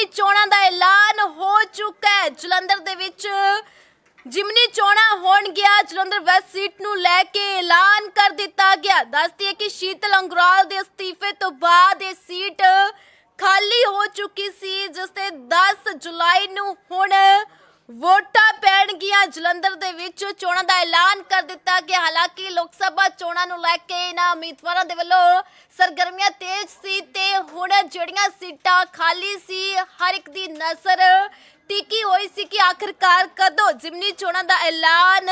ਜਿਮਨੀ ਚੋਣਾਂ ਦਾ ਐਲਾਨ ਹੋ ਚੁੱਕਾ ਹੈ। ਜਲੰਧਰ ਦੇ ਵਿੱਚ ਜਿਮਨੀ ਚੋਣਾਂ ਹੋਣਗੀਆਂ ਜਲੰਧਰ ਵੈਸਟ ਸੀਟ ਨੂੰ ਲੈ ਕੇ ਐਲਾਨ ਕਰ ਦਿੱਤਾ ਗਿਆ। ਦੱਸਦੀ ਹੈ ਕਿ ਸ਼ੀਤਲ ਅੰਗਰਾਲ ਦੇ ਅਸਤੀਫੇ ਤੋਂ ਬਾਅਦ ਇਹ ਸੀਟ ਖਾਲੀ ਹੋ ਚੁੱਕੀ ਸੀ, ਜਿਸ ਤੇ 10 ਜੁਲਾਈ ਨੂੰ ਹੁਣ ਵੋਟਾਂ ਪੈਣਗੀਆਂ। ਜਲੰਧਰ ਦੇ ਵਿੱਚ ਚੋਣਾਂ ਦਾ ਐਲਾਨ ਕਰ ਦਿੱਤਾ ਗਿਆ। ਹਾਲਾਂਕਿ ਲੋਕ ਸਭਾ ਚੋਣਾਂ ਨੂੰ ਲੈ ਕੇ ਇਹਨਾਂ ਉਮੀਦਵਾਰਾਂ ਦੇ ਵੱਲੋਂ ਸਰਗਰਮੀਆਂ ਤੇਜ਼ ਸੀ ਹੁਣ ਜਿਹੜੀਆਂ ਸੀਟਾਂ ਖਾਲੀ ਸੀ, ਹਰ ਇੱਕ ਦੀ ਨਜ਼ਰ ਟਿਕੀ ਹੋਈ ਸੀ ਕਿ ਆਖਿਰਕਾਰ ਕਦੋਂ ਜਿਮਨੀ ਚੋਣਾਂ ਦਾ ਐਲਾਨ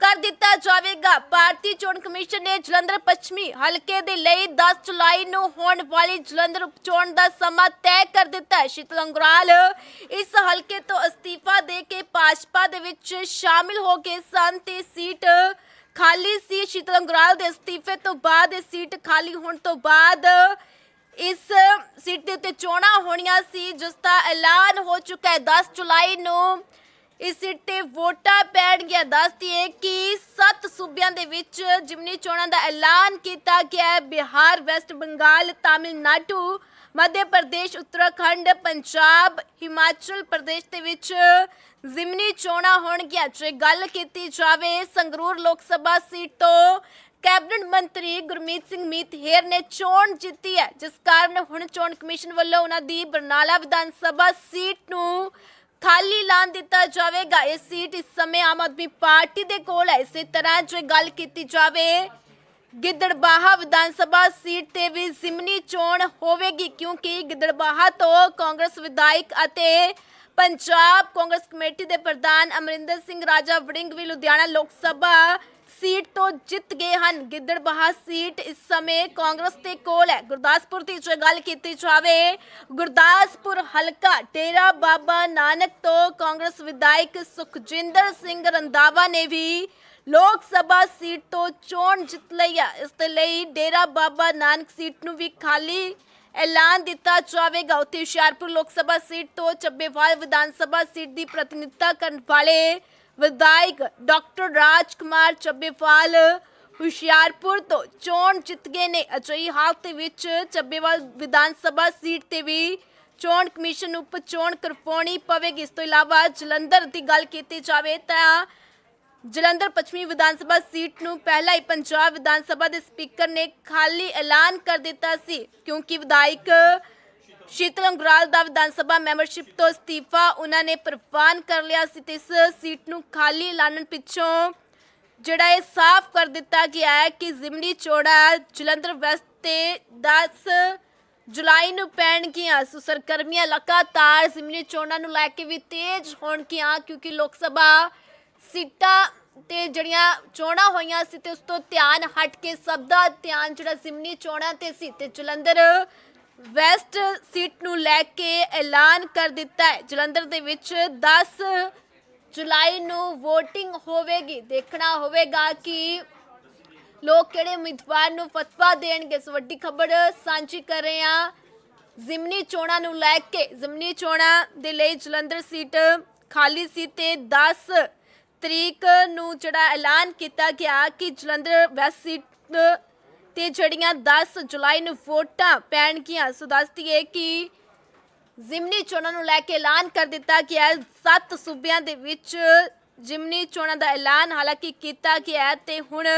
ਕਰ ਦਿੱਤਾ ਜਾਵੇਗਾ। ਭਾਰਤੀ ਚੋਣ ਕਮਿਸ਼ਨ ਨੇ ਜਲੰਧਰ ਪੱਛਮੀ ਹਲਕੇ ਦੇ ਲਈ 10 ਜੁਲਾਈ ਨੂੰ ਹੋਣ ਵਾਲੀ ਜਲੰਧਰ ਉਪਚੋਣ ਦਾ ਸਮਾਂ ਤੈਅ ਕਰ ਦਿੱਤਾ ਹੈ। ਸ਼ੀਤਲ ਅੰਗਰਾਲ ਇਸ ਹਲਕੇ ਤੋਂ ਅਸਤੀਫਾ ਦੇ ਕੇ ਭਾਜਪਾ ਦੇ ਵਿੱਚ ਸ਼ਾਮਿਲ ਹੋ ਗਏ ਸਨ ਤੇ ਸੀਟ ਖਾਲੀ ਸੀ। ਸ਼ੀਤਲ ਅੰਗਰਾਲ ਦੇ ਅਸਤੀਫੇ ਤੋਂ ਬਾਅਦ ਇਹ ਸੀਟ ਖਾਲੀ ਹੋਣ ਤੋਂ ਬਾਅਦ ਇਸ ਸੀਟ ਦੇ ਉੱਤੇ ਚੋਣਾਂ ਹੋਣੀਆਂ ਸੀ, ਜਿਸ ਦਾ ਐਲਾਨ ਹੋ ਚੁੱਕਾ ਹੈ। 10 ਜੁਲਾਈ ਨੂੰ ਇਸ ਸੀਟ ਤੇ ਵੋਟਾਂ ਪੈਣਗੀਆਂ। ਦੱਸਦੀ ਕਿ ਸੱਤ ਸੂਬਿਆਂ ਦੇ ਵਿੱਚ ਜਿਮਨੀ ਚੋਣਾਂ ਦਾ ਐਲਾਨ ਕੀਤਾ ਗਿਆ ਹੈ। ਬਿਹਾਰ, ਵੈਸਟ ਬੰਗਾਲ, ਤਾਮਿਲਨਾਡੂ, ਮੱਧ ਪ੍ਰਦੇਸ਼, ਉੱਤਰਾਖੰਡ, ਪੰਜਾਬ, ਹਿਮਾਚਲ ਪ੍ਰਦੇਸ਼ ਦੇ ਵਿੱਚ ਜ਼ਿਮਨੀ ਚੋਣਾਂ ਹੋਣਗੀਆਂ। ਜੇ ਗੱਲ ਕੀਤੀ ਜਾਵੇ ਸੰਗਰੂਰ ਲੋਕ ਸਭਾ ਸੀਟ ਤੋਂ ਕੈਬਨਿਟ ਮੰਤਰੀ ਗੁਰਮੀਤ ਸਿੰਘ ਮੀਤਹੇਰ ਨੇ ਚੋਣ ਜਿੱਤੀ ਹੈ, ਜਿਸ ਕਾਰਨ ਹੁਣ ਚੋਣ ਕਮਿਸ਼ਨ ਵੱਲੋਂ ਉਹਨਾਂ ਦੀ ਬਰਨਾਲਾ ਵਿਧਾਨ ਸਭਾ ਸੀਟ ਨੂੰ ਖਾਲੀ ਐਲਾਨ ਦਿੱਤਾ ਜਾਵੇਗਾ। ਇਹ ਸੀਟ ਇਸ ਸਮੇਂ ਆਮ ਆਦਮੀ ਪਾਰਟੀ ਦੇ ਕੋਲ ਹੈ। ਇਸੇ ਤਰ੍ਹਾਂ ਜੇ ਗੱਲ ਕੀਤੀ ਜਾਵੇ, ਗਿੱਦੜਬਾਹਾ ਵਿਧਾਨ ਸਭਾ ਸੀਟ ਤੇ ਵੀ ਜ਼ਿਮਨੀ ਚੋਣ ਹੋਵੇਗੀ, ਕਿਉਂਕਿ ਗਿੱਦੜਬਾਹਾ ਤੋਂ ਕਾਂਗਰਸ ਵਿਧਾਇਕ ਅਤੇ ਪੰਜਾਬ ਕਾਂਗਰਸ ਕਮੇਟੀ ਦੇ ਪ੍ਰਧਾਨ ਅਮਰਿੰਦਰ ਸਿੰਘ ਰਾਜਾ ਵੜਿੰਗ ਵੀ ਲੁਧਿਆਣਾ ਲੋਕ ਸਭਾ ਸੀਟ ਤੋਂ ਜਿੱਤ ਗਏ ਹਨ। ਗਿੱਦੜਬਾਹਾ ਸੀਟ ਇਸ ਸਮੇਂ ਕਾਂਗਰਸ ਦੇ ਕੋਲ ਹੈ। ਗੁਰਦਾਸਪੁਰ ਦੀ ਜੇ ਗੱਲ ਕੀਤੀ ਜਾਵੇ, ਗੁਰਦਾਸਪੁਰ ਹਲਕਾ ਡੇਰਾ ਬਾਬਾ ਨਾਨਕ ਤੋਂ ਕਾਂਗਰਸ ਵਿਧਾਇਕ ਸੁਖਜਿੰਦਰ ਸਿੰਘ ਰੰਦਾਵਾ ਨੇ ਵੀ ਲੋਕ ਸਭਾ ਸੀਟ ਤੋਂ ਚੋਣ ਜਿੱਤ ਲਈ ਹੈ। ਇਸ ਦੇ ਲਈ ਡੇਰਾ ਬਾਬਾ ਨਾਨਕ ਸੀਟ ਨੂੰ ਵੀ ਖਾਲੀ ਐਲਾਨ ਦਿੱਤਾ ਜਾਵੇਗਾ। ਉੱਥੇ ਹੁਸ਼ਿਆਰਪੁਰ ਲੋਕ ਸਭਾ ਸੀਟ ਤੋਂ ਚੱਬੇਵਾਲ ਵਿਧਾਨ ਸਭਾ ਸੀਟ ਦੀ ਪ੍ਰਤੀਨਿਧਤਾ ਕਰਨ ਵਾਲੇ ਵਿਧਾਇਕ ਡਾਕਟਰ ਰਾਜ ਕੁਮਾਰ ਚੱਬੇਵਾਲ ਹੁਸ਼ਿਆਰਪੁਰ ਤੋਂ ਚੋਣ ਜਿੱਤ ਗਏ ਨੇ। ਅਜਿਹੀ ਹਾਲਤ ਵਿੱਚ ਚੱਬੇਵਾਲ ਵਿਧਾਨ ਸਭਾ ਸੀਟ ਤੇ ਵੀ ਚੋਣ ਕਮਿਸ਼ਨ ਨੂੰ ਉਪਚੋਣ ਕਰਵਾਉਣੀ ਪਵੇਗੀ। ਇਸ ਤੋਂ ਇਲਾਵਾ ਜਲੰਧਰ ਦੀ ਗੱਲ ਕੀਤੀ ਜਾਵੇ ਤਾਂ ਜਲੰਧਰ ਪੱਛਮੀ ਵਿਧਾਨ ਸਭਾ ਸੀਟ ਨੂੰ ਪਹਿਲਾਂ ਹੀ ਪੰਜਾਬ ਵਿਧਾਨ ਸਭਾ ਦੇ ਸਪੀਕਰ ਨੇ ਖਾਲੀ ਐਲਾਨ ਕਰ ਦਿੱਤਾ ਸੀ, ਕਿਉਂਕਿ ਵਿਧਾਇਕ ਸ਼ੀਤਲ ਅੰਗਰਾਲ ਦਾ ਵਿਧਾਨ ਸਭਾ ਮੈਂਬਰਸ਼ਿਪ ਤੋਂ ਅਸਤੀਫਾ ਉਹਨਾਂ ਨੇ ਪ੍ਰਵਾਨ ਕਰ ਲਿਆ ਸੀ ਤੇ ਇਸ ਸੀਟ ਨੂੰ ਖਾਲੀ ਐਲਾਨਣ ਪਿੱਛੋਂ ਜਿਹੜਾ ਇਹ ਸਾਫ਼ ਕਰ ਦਿੱਤਾ ਗਿਆ ਹੈ ਕਿ ਜ਼ਿਮਨੀ ਚੋੜਾ ਜਲੰਧਰ ਵੈਸਟ ਤੇ 10 ਜੁਲਾਈ ਨੂੰ ਪੈਣਗੀਆਂ। ਸੋ ਸਰਗਰਮੀਆਂ ਲਗਾਤਾਰ ਜ਼ਿਮਨੀ ਚੋਣਾਂ ਨੂੰ ਲੈ ਕੇ ਵੀ ਤੇਜ਼ ਹੋਣਗੀਆਂ ਕਿਉਂਕਿ ਲੋਕ ਸਭਾ ਸੀਟਾਂ ਤੇ ਜਿਹੜੀਆਂ ਚੋਣਾਂ ਹੋਈਆਂ ਸੀ ਤੇ ਉਸ ਤੋਂ ਧਿਆਨ ਹਟ ਕੇ ਸਭ ਦਾ ਧਿਆਨ ਜਿਹੜਾ ਜ਼ਿਮਨੀ ਚੋਣਾਂ ਤੇ ਸੀ ਤੇ ਜਲੰਧਰ ਵੈਸਟ ਸੀਟ ਨੂੰ ਲੈ ਕੇ ਐਲਾਨ ਕਰ ਦਿੱਤਾ ਹੈ। ਜਲੰਧਰ ਦੇ ਵਿੱਚ 10 ਜੁਲਾਈ ਨੂੰ VOTING ਹੋਵੇਗੀ। ਦੇਖਣਾ ਹੋਵੇਗਾ ਕਿ ਲੋਕ ਕਿਹੜੇ ਉਮੀਦਵਾਰ ਨੂੰ ਫਤਵਾ ਦੇਣਗੇ। ਇਸ ਵੱਡੀ ਖਬਰ ਸਾਂਝੀ ਕਰ ਰਹੇ ਹਾਂ ਜ਼ਿਮਨੀ ਚੋਣਾਂ ਨੂੰ ਲੈ ਕੇ। ਜ਼ਿਮਨੀ ਚੋਣਾਂ ਦੇ ਲਈ ਜਲੰਧਰ ਸੀਟ ਖਾਲੀ ਸੀ ਤੇ 10 ਤਰੀਕ ਨੂੰ ਜਿਹੜਾ ਐਲਾਨ ਕੀਤਾ ਗਿਆ ਕਿ ਜਲੰਧਰ ਵੈਸਟ ਸੀਟ ਤੇ ਜਿਹੜੀਆਂ 10 ਜੁਲਾਈ ਨੂੰ ਵੋਟਾਂ ਪੈਣਗੀਆਂ। ਸੋ ਦੱਸਦੀਏ ਕਿ ਜ਼ਿਮਨੀ ਚੋਣਾਂ ਨੂੰ ਲੈ ਕੇ ਐਲਾਨ ਕਰ ਦਿੱਤਾ ਗਿਆ ਹੈ। ਸੱਤ ਸੂਬਿਆਂ ਦੇ ਵਿੱਚ ਜ਼ਿਮਨੀ ਚੋਣਾਂ ਦਾ ਐਲਾਨ ਹਾਲਾਂਕਿ ਕੀਤਾ ਗਿਆ ਹੈ ਤੇ ਹੁਣ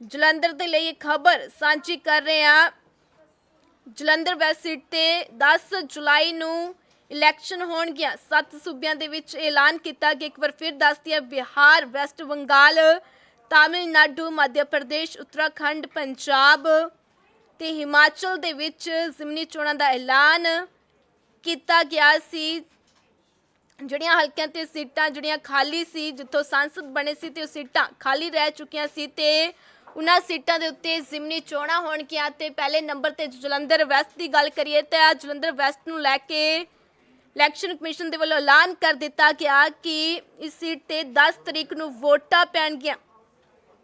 ਜਲੰਧਰ ਦੇ ਲਈ ਇਹ ਖਬਰ ਸਾਂਝੀ ਕਰ ਰਹੇ ਹਾਂ। ਜਲੰਧਰ ਵੈਸਟ ਸੀਟ ਤੇ 10 ਜੁਲਾਈ ਨੂੰ ਇਲੈਕਸ਼ਨ ਹੋਣਗੀਆਂ। ਸੱਤ ਸੂਬਿਆਂ ਦੇ ਵਿੱਚ ਐਲਾਨ ਕੀਤਾ ਗਿਆ। ਇੱਕ ਵਾਰ ਫਿਰ ਦੱਸਦੀ ਹੈ, ਬਿਹਾਰ, ਵੈਸਟ ਬੰਗਾਲ ਤਾਮਿਲਨਾਡੂ, ਮੱਧ ਪ੍ਰਦੇਸ਼, ਉੱਤਰਾਖੰਡ, ਪੰਜਾਬ ਤੇ ਹਿਮਾਚਲ ਦੇ ਵਿੱਚ ਜ਼ਿਮਨੀ ਚੋਣਾਂ ਦਾ ਐਲਾਨ ਕੀਤਾ ਗਿਆ ਸੀ। ਜਿਹੜੀਆਂ ਹਲਕਿਆਂ ਤੇ ਸੀਟਾਂ ਜਿਹੜੀਆਂ ਖਾਲੀ ਸੀ, ਜਿੱਥੋਂ ਸੰਸਦ ਬਣੇ ਸੀ ਤੇ ਉਹ ਸੀਟਾਂ ਖਾਲੀ ਰਹਿ ਚੁੱਕੀਆਂ ਸੀ ਤੇ ਉਹਨਾਂ ਸੀਟਾਂ ਦੇ ਉੱਤੇ ਜ਼ਿਮਨੀ ਚੋਣਾਂ ਹੋਣਗੀਆਂ ਤੇ ਪਹਿਲੇ ਨੰਬਰ ਤੇ ਜਲੰਧਰ ਵੈਸਟ ਦੀ ਗੱਲ ਕਰੀਏ ਤਾਂ ਜਲੰਧਰ ਵੈਸਟ ਨੂੰ ਲੈ ਕੇ ਇਲੈਕਸ਼ਨ ਕਮਿਸ਼ਨ ਦੇ ਵੱਲੋਂ ਐਲਾਨ ਕਰ ਦਿੱਤਾ ਗਿਆ ਕਿ ਇਸ ਸੀਟ ਤੇ 10 ਤਰੀਕ ਨੂੰ ਵੋਟਾਂ ਪੈਣਗੀਆਂ।